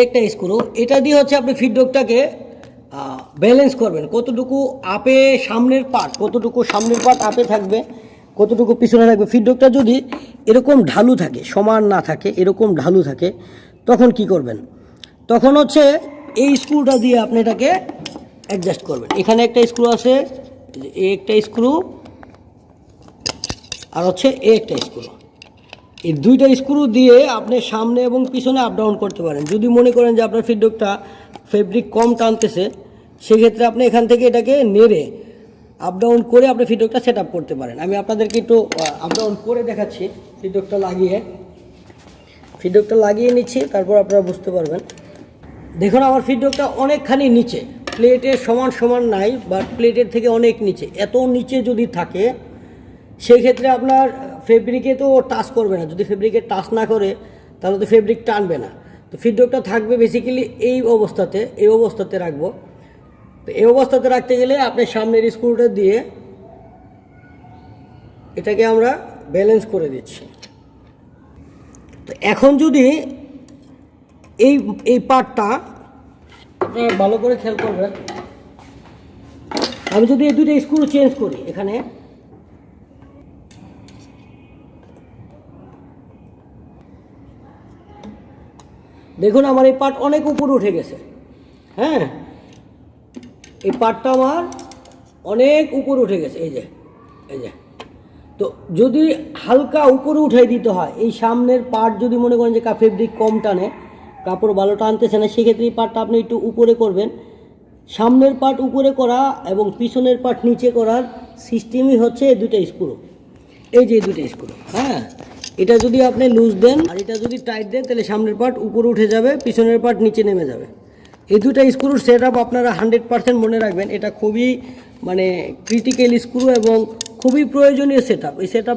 একটা স্ক্রু এটা দিয়ে হচ্ছে আপনি ফিডডকটাকে ব্যালেন্স করবেন। কতটুকু আপে সামনের পার্ট কতটুকু সামনের পার্ট আপে থাকবে, কতটুকু পিছনে থাকবে। ফিডডকটা যদি এরকম ঢালু থাকে, সমান না থাকে, এরকম ঢালু থাকে, তখন কি করবেন? তখন হচ্ছে এই স্ক্রুটা দিয়ে আপনি এটাকে অ্যাডজাস্ট করবেন। এখানে একটা স্ক্রু আছে এ একটা স্ক্রু, আর হচ্ছে এ একটা স্ক্রু। এই দুইটা স্ক্রু দিয়ে আপনি সামনে এবং পিছনে আপ ডাউন করতে পারেন। যদি মনে করেন যে আপনার ফিডডকটা ফেব্রিক কম টানতেছে, সেক্ষেত্রে আপনি এখান থেকে এটাকে নেড়ে আপ ডাউন করে আপনি ফিডডকটা সেট করতে পারেন। আমি আপনাদেরকে একটু আপ ডাউন করে দেখাচ্ছি ফিডডকটা লাগিয়ে। ফিডডকটা লাগিয়ে নিচ্ছি, তারপর আপনারা বুঝতে পারবেন। দেখুন, আমার ফিডব্যাকটা অনেকখানি নিচে। প্লেটের সমান সমান নাই বাট প্লেটের থেকে অনেক নিচে। এত নিচে যদি থাকে সেই ক্ষেত্রে আপনার ফেব্রিকে তো টাচ করবে না। যদি ফেব্রিকে টাচ না করে, তাহলে তো ফেব্রিক টানবে না। তো ফিডব্যাকটা থাকবে বেসিক্যালি এই অবস্থাতে এই অবস্থাতে রাখব। তো এই অবস্থাতে রাখতে গেলে আপনি সামনের স্ক্রুটা দিয়ে এটাকে আমরা ব্যালেন্স করে দিচ্ছি। তো এখন যদি এই এই পার্টটা ভালো করে খেয়াল করবেন। আমি যদি এই দুটো স্ক্রু চেঞ্জ করি, এখানে দেখুন আমার এই পার্ট অনেক উপরে উঠে গেছে। হ্যাঁ? এই পাটটা আমার অনেক উপরে উঠে গেছে, এই যে এই যে। তো যদি হালকা উপরে উঠাই দিতে হয়, এই সামনের পার্ট যদি মনে করেন যে কা ফেব্রিক কম টানে, কাপড় ভালো টানতেছে না, সেক্ষেত্রে এই পাটটা আপনি একটু উপরে করবেন। সামনের পার্ট উপরে করা এবং পিছনের পার্ট নিচে করার সিস্টেমই হচ্ছে এই দুটো স্ক্রু এই যে এই দুটো স্ক্রু হ্যাঁ? এটা যদি আপনি লুজ দেন, আর এটা যদি টাইট দেন, তাহলে সামনের পার্ট উপরে উঠে যাবে, পিছনের পার্ট নিচে নেমে যাবে। এই দুটো স্ক্রুর সেট আপ আপনারা হান্ড্রেড পার্সেন্ট মনে রাখবেন, এটা খুবই মানে ক্রিটিক্যাল স্ক্রু এবং খুবই প্রয়োজনীয় সেট এই সেট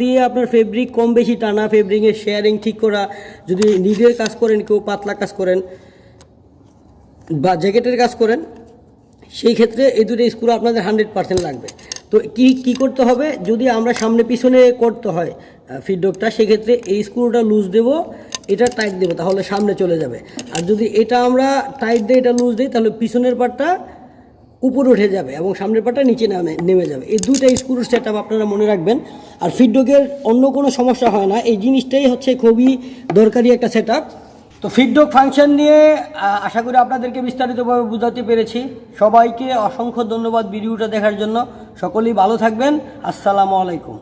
দিয়ে আপনার ফেব্রিক কম বেশি টানা ফেব্রিকের শেয়ারিং ঠিক করা, যদি নিজের কাজ করেন, কেউ পাতলা কাজ করেন বা জ্যাকেটের কাজ করেন, সেই ক্ষেত্রে এই দুটো স্ক্রু আপনাদের হান্ড্রেড পার্সেন্ট লাগবে। তো কি কি করতে হবে? যদি আমরা সামনে পিছনে করতে হয় ফিডব্যাকটা সেক্ষেত্রে এই স্ক্রুটা লুজ দেব, এটা টাইট দেবো, তাহলে সামনে চলে যাবে। আর যদি এটা আমরা টাইট দিয়ে এটা লুজ দিই, তাহলে পিছনের পার্টটা উপরে উঠে যাবে এবং সামনের পার্টটা নিচে নামে, নেমে যাবে। এই দুটো স্ক্রুর সেট আপনারা মনে রাখবেন। আর ফিডব্যাকের অন্য কোনো সমস্যা হয় না, এই জিনিসটাই হচ্ছে খুবই দরকারি একটা সেট তো ফিডব্যাক ফাংশন নিয়ে আশা করি আপনাদেরকে বিস্তারিতভাবে বোঝাতে পেরেছি। সবাইকে অসংখ্য ধন্যবাদ ভিডিওটা দেখার জন্য। সকলেই ভালো থাকবেন। আসসালামু আলাইকুম।